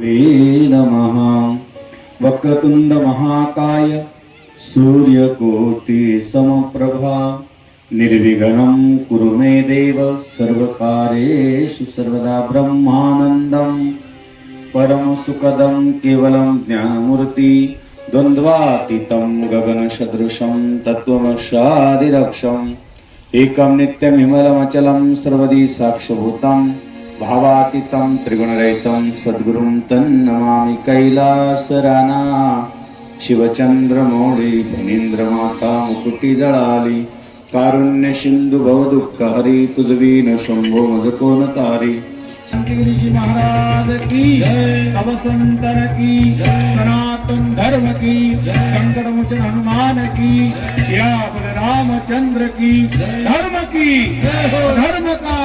नमः। वक्रतुंड महाकाय सूर्यकोटि समप्रभा निर्विघ्नं कुरु मे देव सर्वकार्येषु सर्वदा ब्रह्मानन्दं। परमसुखदं केवलं ज्ञानमूर्ति द्वन्द्वातीतं गगनसदृशं तत्त्वमशादिरक्षम्। एकं नित्यमिमलमचलं सर्वदी साक्षभूतं भावातीतं त्रिगुणरहितं सद्गुरुं तन्नमामि कैलासराना। माता फणीन्द्रमाता मुकुटिदळाली कारुण्य सिंधू भवदुःख हरी गिरीजी महाराज की सब संतन की सनातन धर्म की संकट मोचन हनुमान की श्याम रामचंद्र की धर्म की धर्म का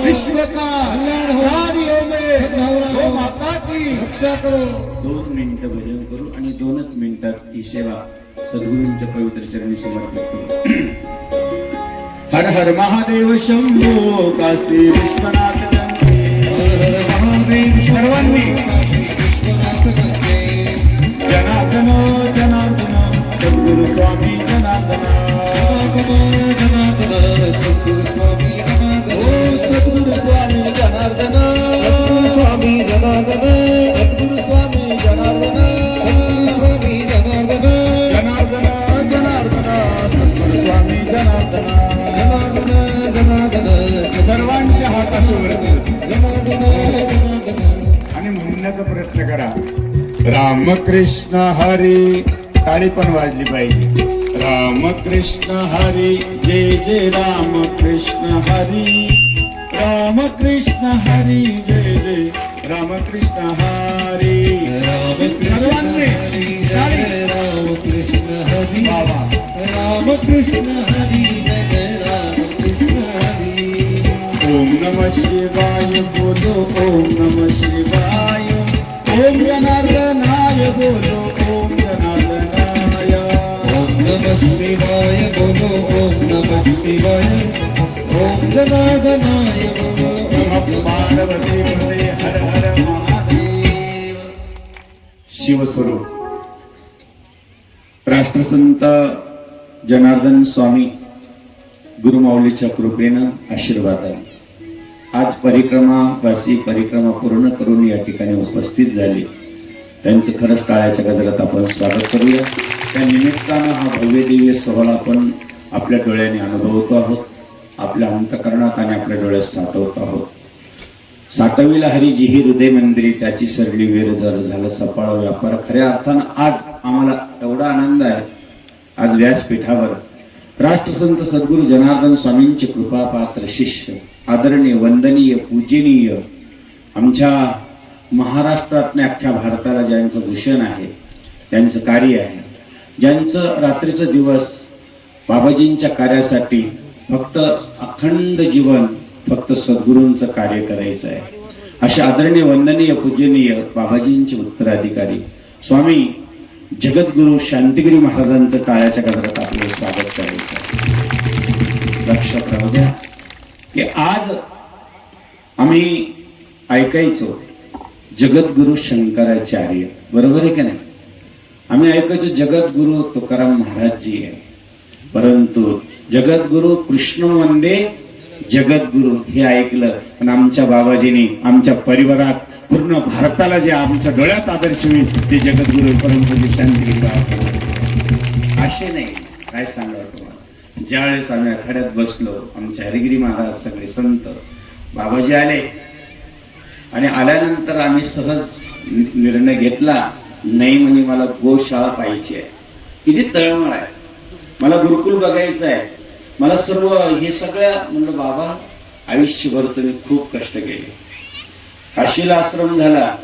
विश्व का नारियों में। गो माता की। रक्षा करो। दोन मिनिटं भजन करू आणि दोनच मिनिटात ही सेवा सद्गुरूंच्या पवित्र चरणी समर्पित करू. हर हर महादेव शंभो काशी विश्वनाथ सर्वांनी करा रामकृष्ण हरी. टाळी पण वाजली पाहिजे. रामकृष्ण हरी. जय जय राम रामकृष्ण हरी. रामकृष्ण हरी. जय जय रामकृष्ण हरी. सर्वांनी टाळी. रामकृष्ण हरी. बाबा. रामकृष्ण हरी. जय जय रामकृष्ण हरी. ओम नम शिवाय बोलो. ओम नम शिवाय ओम जनार्दनाय पार्वती हर हर महादेव शिवस्वरूप. राष्ट्रसंत जनार्दन स्वामी गुरुमाऊलीच्या कृपेनं आशीर्वादाने आज परिक्रमावासी परिक्रमा पूर्ण करून या ठिकाणी उपस्थित झाले. त्यांचं खरंच टाळ्याच्या गजरात आपण स्वागत करूया. त्या निमित्तानं हा भव्य दिव्य सोहळा आपण आपल्या डोळ्याने अनुभवतो आहोत. आपल्या अंतकरणात आणि आपल्या डोळ्यात साठवत आहोत. साठविला हरीजी ही हृदय मंदिरी त्याची सरली वेरदर. झालं सफाळ व्यापार. खऱ्या अर्थानं आज आम्हाला एवढा आनंद आहे. आज व्यासपीठावर राष्ट्रसंत सद्गुरू जनार्दन स्वामींचे कृपापात्र शिष्य आदरणीय वंदनीय पूजनीय आमच्या महाराष्ट्रात अख्ख्या भारताला ज्यांचं भूषण आहे त्यांचं कार्य आहे ज्यांचं रात्रीचं दिवस बाबाजींच्या कार्यासाठी फक्त अखंड जीवन फक्त सद्गुरूंचं कार्य करायचं आहे. अशा आदरणीय वंदनीय पूजनीय बाबाजींचे उत्तराधिकारी. स्वामी जगद्गुरु शांतिगिरी महाराजांचं काळाच्या गजरात आपलं स्वागत करायचं लक्षात राहू द्या की आज आम्ही ऐकायचो जगद्गुरु शंकराचार्य. बरोबर आहे का नाही? आम्ही ऐकायचो जगद्गुरु तुकाराम महाराजजी आहे. परंतु जगद्गुरु कृष्ण वंदे जगद्गुरु हे ऐकलं. पण आमच्या बाबाजींनी आमच्या परिवारात पूर्ण भारताला जे आमच्या डोळ्यात आदर्श होईल ते जगद्गुरु परंतु जे शांती असे नाही. काय सांगा तुम्हाला? ज्यावेळेस आम्ही आखाड्यात बसलो आमच्या हरिगिरी महाराज सगळे संत बाबाजी आले. आणि आल्यानंतर आम्ही सहज निर्णय घेतला नाही म्हणे मला गोशाळा पाहिजे आहे. किती तळमळ आहे. मला गुरुकुल बघायचं आहे. मला सर्व हे सगळ्या म्हणलं बाबा आयुष्यभर तुम्ही खूप कष्ट केले. काशीला आश्रम झाला.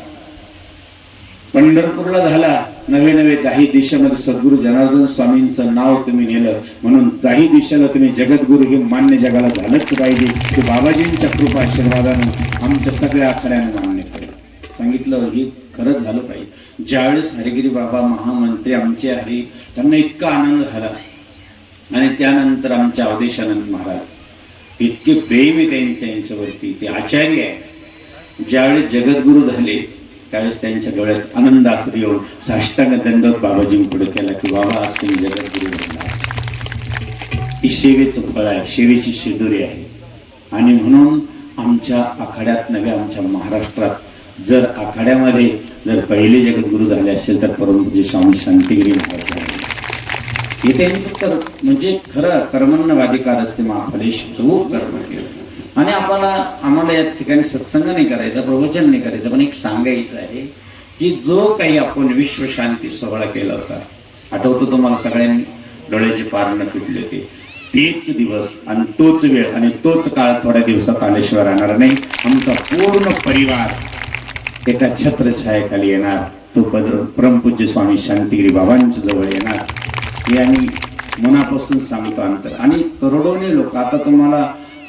पंढरपूरला झाला. नवे नवे काही देशामध्ये सद्गुरु जनार्दन स्वामींचं नाव तुम्ही नेलं. म्हणून काही दिशेला तुम्ही जगद्गुरु हे मान्य जगाला झालंच पाहिजे. ते बाबाजींच्या कृपा आशीर्वादानं आमच्या सगळ्या आकड्यांना मान्य केलं. सांगितलं हे खरंच झालं पाहिजे. ज्यावेळेस हरिगिरी बाबा महामंत्री आमचे आहे त्यांना इतका आनंद झाला. आणि त्यानंतर आमच्या अवधेशानंद महाराज इतके प्रेम आहे त्यांच्या यांच्यावरती. ते आचार्य आहे ज्यावेळेस जगद्गुरु झाले त्यावेळेस त्यांच्या डोळ्यात आनंद आसरी येऊन साष्टांग दंडवत बाबाजी पुढे केला की बाबा आज तुम्ही जगद्गुरु बनला. ही सेवेचं फळ आहे सेवेची शिदुरी आहे. आणि म्हणून आमच्या आखाड्यात नव्हे आमच्या महाराष्ट्रात जर आखाड्यामध्ये जर पहिले जगद्गुरु झाले असेल तर परमपूज्य स्वामी शांतिगिरी महाराज झाले. त्यांचं म्हणजे खरं कर्मण्यवाधिकार असते महाफलेश तो कर्म केलं. आणि आम्हाला आम्हाला या ठिकाणी सत्संग नाही करायचा प्रवचन नाही करायचं पण एक सांगायचं आहे की जो काही आपण विश्वशांती सोहळा केला होता आठवतो तुम्हाला सगळ्यांनी? डोळ्याचे पारणं फिटले होते तेच दिवस आणि तोच वेळ आणि तोच काळ थोड्या दिवसात आल्याशिवाय राहणार नाही. आमचा पूर्ण परिवार एका छत्रछायाखाली येणार. तो पद परमपूज्य स्वामी शांतिगिरी बाबांच्या जवळ येणार. हे आम्ही मनापासून सांगतो अंतर. आणि करोडोने लोक आता तुम्हाला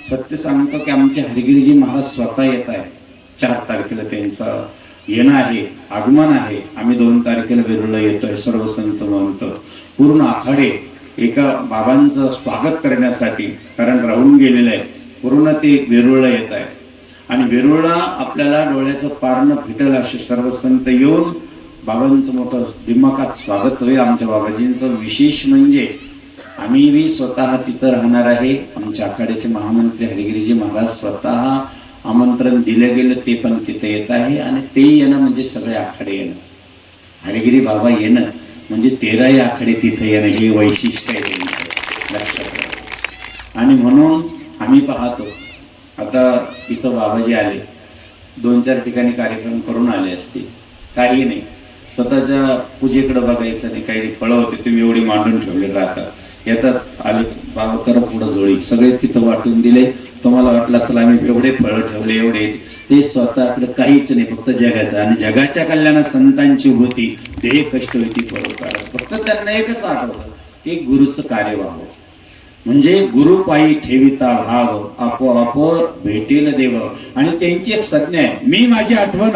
सत्य सांगतो की आमचे हरिगिरीजी महाराज स्वतः येत आहे चार तारखेला त्यांचं येणं आहे आगमन आहे. आम्ही दोन तारखेला वेरूळला येतोय सर्व संत महंत पूर्ण आखाडे एका बाबांचं स्वागत करण्यासाठी कारण राहून गेलेलं आहे पूर्ण ते वेरूळला येत आहे आणि वेरूळला आपल्याला डोळ्याचं पारणं फिटल असे सर्व संत येऊन बाबांचं मोठं दिमाखात स्वागत होईल आमच्या बाबाजींचं विशेष म्हणजे आम्ही बी स्वतः तिथं राहणार आहे. आमच्या आखाड्याचे महामंत्री हरिगिरीजी महाराज स्वतः आमंत्रण दिलं गेलं ते पण तिथे येत आहे आणि ते येणं म्हणजे सगळे आखाडे येणं. हरिगिरी बाबा येणं म्हणजे तेराही आखाडे तिथे येणं हे वैशिष्ट्य आहे लक्षात आणि म्हणून आम्ही पाहतो आता इथं बाबाजी आले. दोन चार ठिकाणी कार्यक्रम करून आले असतील. काही नाही. स्वतःच्या पूजेकडे बघायचं नाही काही फळं होते तुम्ही एवढी मांडून ठेवले राहतात येतात आले बाबा कर पुढं जोळी. सगळे तिथं वाटून दिले. तुम्हाला वाटलं असेल आम्ही एवढे फळं ठेवले एवढे. ते स्वतःकडे काहीच नाही फक्त जगाचं. आणि जगाच्या कल्याणात संतांची होती ते कष्ट होती परोपकार. फक्त त्यांना एकच आठवतं की गुरुचं कार्य व्हावं. म्हणजे गुरुपायी ठेविता भाव आपोआप भेटेल देव. आणि त्यांची एक संज्ञा आहे मी माझी आठवण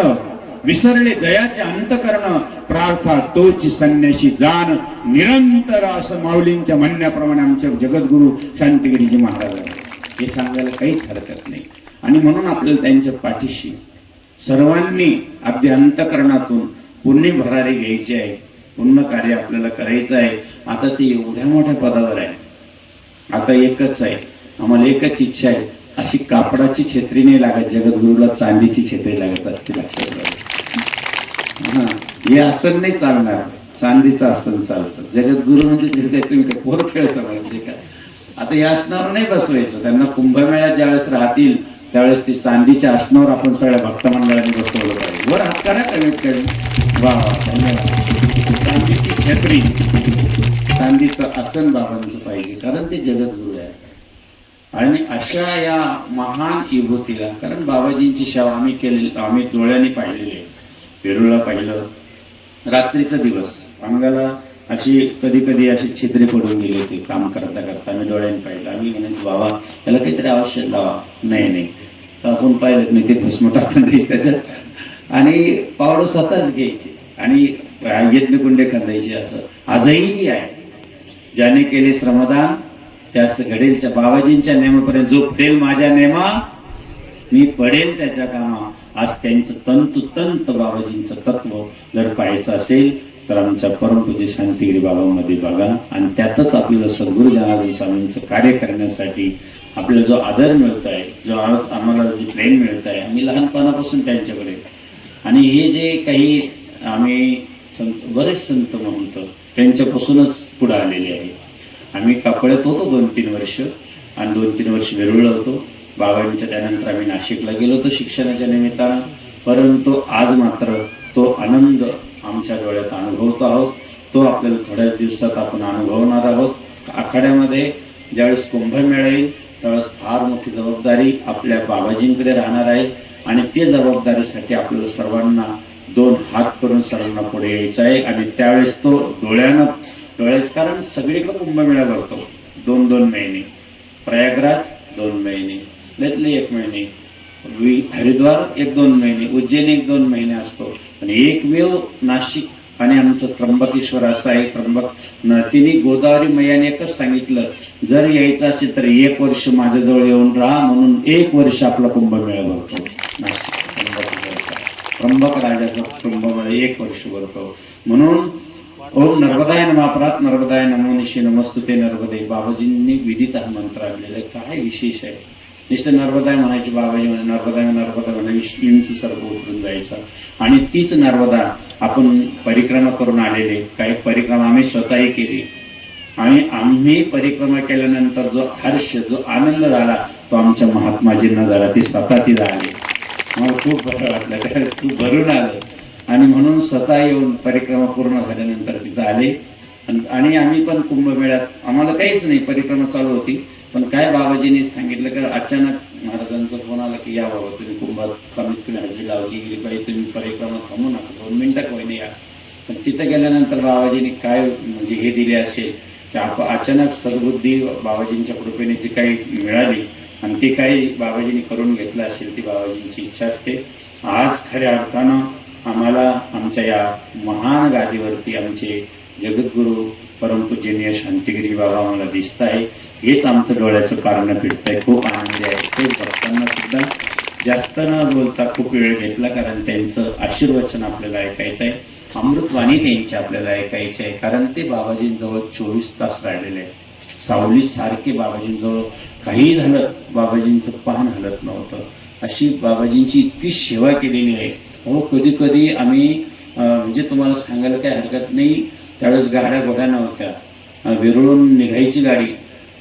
विसरले जयाचे अंतकरण प्रार्था तोची संन्याशी जाण निरंतर असं माऊलींच्या म्हणण्याप्रमाणे आमचे जगद्गुरु शांतगिरीजी महाराज हे सांगायला काहीच हरकत नाही. आणि म्हणून आपल्याला त्यांच्या पाठीशी सर्वांनी अगदी अंतकरणातून पुण्य भरारी घ्यायची आहे. पुण्य कार्य आपल्याला करायचं आहे. आता ते एवढ्या मोठ्या पदावर आहे. आता एकच आहे. आम्हाला एकच इच्छा आहे. अशी कापडाची छत्री नाही लागत. जगद्गुरूला चांदीची छत्री लागत असते. लक्षात हे आसन नाही चालणार. चांदीचं आसन चालतं. जगद्गुरु म्हणजे जे तुम्ही काय पोर खेळायचं म्हणजे काय आता या आसनावर नाही बसवायचं. त्यांना कुंभमेळ्यात ज्यावेळेस राहतील त्यावेळेस ते चांदीच्या आसनावर आपण सगळ्या भक्त मंडळांनी बसवलं पाहिजे. वर हात करा कमीत कमी. वा चांदीची छत्री चांदीचं आसन बाबांचं पाहिजे कारण ते जगद्गुरु आहे. आणि अशा या महान विभूतीला कारण बाबाजींची सेवा आम्ही केलेली आम्ही डोळ्याने पाहिलेली आहे. वेरुळला पाहिलं. रात्रीचा दिवस. अंगाला अशी कधी कधी अशी छिद्रे पडून गेली होती. काम करता करता आम्ही डोळ्यांनी पाहिलं. आम्ही म्हणायचो बाबा याला काहीतरी औषध लावा. नाही नाही. तर आपण पाहिलं नाही ते भस्म टाकून द्यायचे त्याच्यात. आणि पावडं स्वतःच घ्यायचे. आणि यज्ञकुंडे खांदायचे असं. आजही बी आहे. ज्याने केले श्रमदान त्यास घडेलच्या बाबाजींच्या नेमापर्यंत जो पडेल माझ्या नेमा मी पडेल त्याच्या कामा. आज त्यांचं तंतुतंत बाबाजींचं तत्व जर पाहायचं असेल तर आमच्या परमपूज्य शांतिगिरी बाबामध्ये बघा. आणि त्यातच आपल्याला सद्गुरू जनार्दन स्वामींचं कार्य करण्यासाठी आपल्याला जो आदर मिळत आहे जो आज आम्हाला जे प्रेम मिळत आहे आम्ही लहानपणापासून त्यांच्याकडे. आणि हे जे काही आम्ही संत बरेच संत म्हणतो त्यांच्यापासूनच पुढे आलेले आहे. आम्ही कापड्यात होतो दोन तीन वर्ष. आणि दोन तीन वर्ष वेरुळला होतो. बाबांच्या त्यानंतर आम्ही नाशिकला गेलो होतो शिक्षणाच्या निमित्तानं. परंतु आज मात्र तो आनंद आमच्या डोळ्यात अनुभवतो आहोत. तो आपल्याला थोड्याच दिवसात आपण अनुभवणार आहोत. आखाड्यामध्ये ज्यावेळेस कुंभमेळा येईल त्यावेळेस फार मोठी जबाबदारी आपल्या बाबाजींकडे राहणार आहे. आणि ते जबाबदारीसाठी आपल्याला सर्वांना दोन हात करून सर्वांना पुढे यायचं आहे. आणि त्यावेळेस तो डोळ्यानं डोळ्यात कारण सगळीकडे कुंभमेळा भरतो. दोन दोन महिने. प्रयागराज दोन महिने. त्यातले एक महिने. हरिद्वार एक दोन महिने उज्जैन एक दोन महिने असतो. आणि एकमेव नाशिक आणि आमचं त्र्यंबकेश्वर असं आहे. त्र्यंबक तिने गोदावरी मैयाने एकच सांगितलं जर यायचं असेल तर एक वर्ष माझ्याजवळ येऊन राहा म्हणून एक वर्ष आपला कुंभमेळा भरतो नाशिक त्र्यंबक राजाचा कुंभमेळा एक वर्ष भरतो. म्हणून ओम नर्मदाय नमापरात नर्मदाय नमो निशी नमस्तुते नर्मदे. बाबाजींनी विदित हा मंत्र आणलेला आहे. काय विशेष आहे? नुसतं नर्मदा म्हणायची बाबाजी म्हणे नर्मदा नर्मदा म्हणे इंच सर्व उतरून जायचं. आणि तीच नर्मदा आपण परिक्रमा करून आलेले. काही परिक्रमा आम्ही स्वतःही केली. आणि आम्ही परिक्रमा केल्यानंतर जो हर्ष जो आनंद झाला तो आमच्या महात्माजींना झाला. ते स्वतः ती झाली. मला खूप बरं वाटलं. त्या खूप भरून आलं. आणि म्हणून स्वतः येऊन परिक्रमा पूर्ण झाल्यानंतर तिथं आले. आणि आम्ही पण कुंभमेळ्यात आम्हाला काहीच नाही. परिक्रमा चालू होती. पण काय बाबाजींनी सांगितलं की अचानक महाराजांचा फोन आला की या बाबा तुम्ही कुंभात कमीत कमी हजेरी लावली गेली पाहिजे तुम्ही परिक्रमा थांबू नका दोन मिनिटं काही नाही या पण तिथं गेल्यानंतर बाबाजींनी काय म्हणजे हे दिले असेल की आप अचानक सद्बुद्धी बाबाजींच्या कृपेने जी काही मिळाली आणि ती काही बाबाजींनी करून घेतलं असेल ती बाबाजींची इच्छा असते. आज खऱ्या अर्थानं आम्हाला आमच्या या महान गादीवरती आमचे जगद्गुरू परमपूजनीय शांतिगिरी बाबा आम्हाला दिसत आहे हेच आमचं डोळ्याचं पारणं पिटतंय खूप आनंदी आहे. ते भक्तांना सुद्धा जास्त न बोलता खूप वेळ घेतला कारण त्यांचं आशीर्वचन आपल्याला ऐकायचं आहे अमृतवाणी त्यांची आपल्याला ऐकायची आहे कारण ते बाबाजींजवळ चोवीस तास राहिलेले आहे सावली सारखे बाबाजींजवळ काही झालं बाबाजींचं पान हलत नव्हतं. अशी बाबाजींची इतकी सेवा केलेली आहे. हो कधी कधी आम्ही म्हणजे तुम्हाला सांगायला काही हरकत नाही त्यावेळेस गाड्या बघा नव्हत्या. विरळून निघायची गाडी.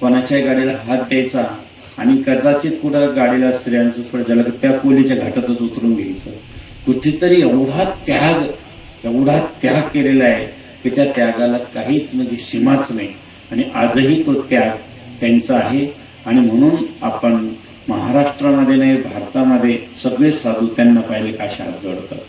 कोणाच्याही गाडीला हात द्यायचा आणि कदाचित कुठं गाडीला स्त्रियांचं स्पर्श झालं तर त्या कोलीच्या घाटातच उतरून घ्यायचं. कुठेतरी एवढा त्याग एवढा त्याग केलेला आहे की त्या त्यागाला काहीच म्हणजे सीमाच नाही. आणि आजही तो त्याग त्यांचा आहे. आणि म्हणून आपण महाराष्ट्रामध्ये नाही भारतामध्ये सगळे साधू त्यांना पाहिले का हात जोडतात.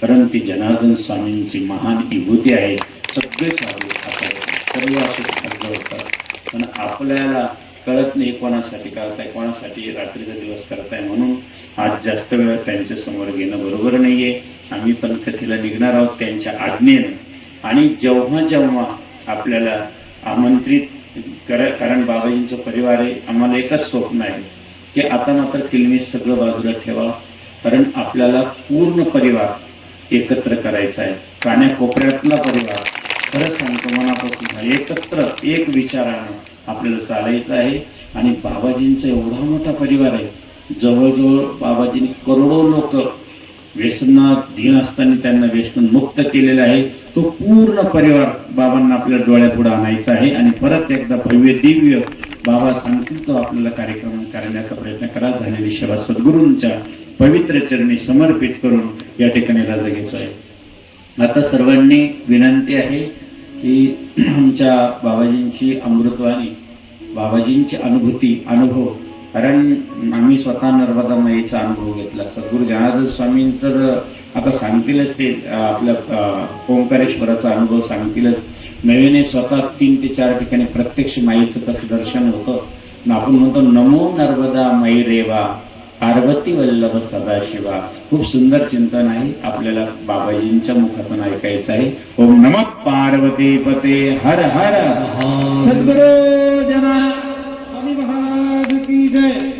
कारण ती जनार्दन स्वामींची महान विभूती आहे. सगळे चालू आता सर्व असे हात पण आपल्याला कळत नाही कोणासाठी करताय कोणासाठी रात्रीचा दिवस करताय म्हणून आज जास्त वेळ त्यांच्यासमोर घेणं बरोबर नाहीये आम्ही पण कथेला निघणार आहोत त्यांच्या आज्ञेनं आणि जेव्हा जेव्हा आपल्याला आमंत्रित कर कारण बाबाजींचं परिवार आहे आम्हाला एकच स्वप्न आहे की आता मात्र फिल्मी सगळं बाजूला ठेवा कारण आपल्याला पूर्ण परिवार एकत्र करायचा आहे. कान्याकोपऱ्यातला परिवार खरंच सांगतो मनापासून एकत्र एक विचारानं आपल्याला चालायचं आहे. आणि बाबाजींचा एवढा मोठा परिवार आहे. जवळजवळ बाबाजींनी करोडो लोक व्यसनात धीन असताना त्यांना व्यसन मुक्त केलेलं आहे. तो पूर्ण परिवार बाबांना आपल्या डोळ्यापुढे आणायचा आहे. आणि परत एकदा भव्य दिव्य बाबा सांगतील तो आपल्याला कार्यक्रम करण्याचा प्रयत्न करा. झालेली सेवा सद्गुरूंच्या पवित्र चरणी समर्पित करून या ठिकाणी राजा आहे आता सर्वांनी विनंती आहे की आमच्या बाबाजींची अमृतवाणी बाबाजींची अनुभूती अनुभव. कारण आम्ही स्वतः नर्मदा माईचा अनुभव घेतला. सद्गुरू जनार्दन स्वामी तर आता सांगतीलच ते आपल्या ओंकारेश्वराचा अनुभव सांगतीलच. नवीन स्वतः तीन ते चार ठिकाणी प्रत्यक्ष माईचं कसं दर्शन होतं. आपण म्हणतो नमो नर्मदा माई रेवा. पार्वती वल्लभ सदाशिवा. खूप सुंदर चिंतन आहे. आपल्याला बाबाजींच्या मुखातून ऐकायचं आहे. ओम नम पार्वती पते. हर हर. सद्गुरु जना महाराज की जय.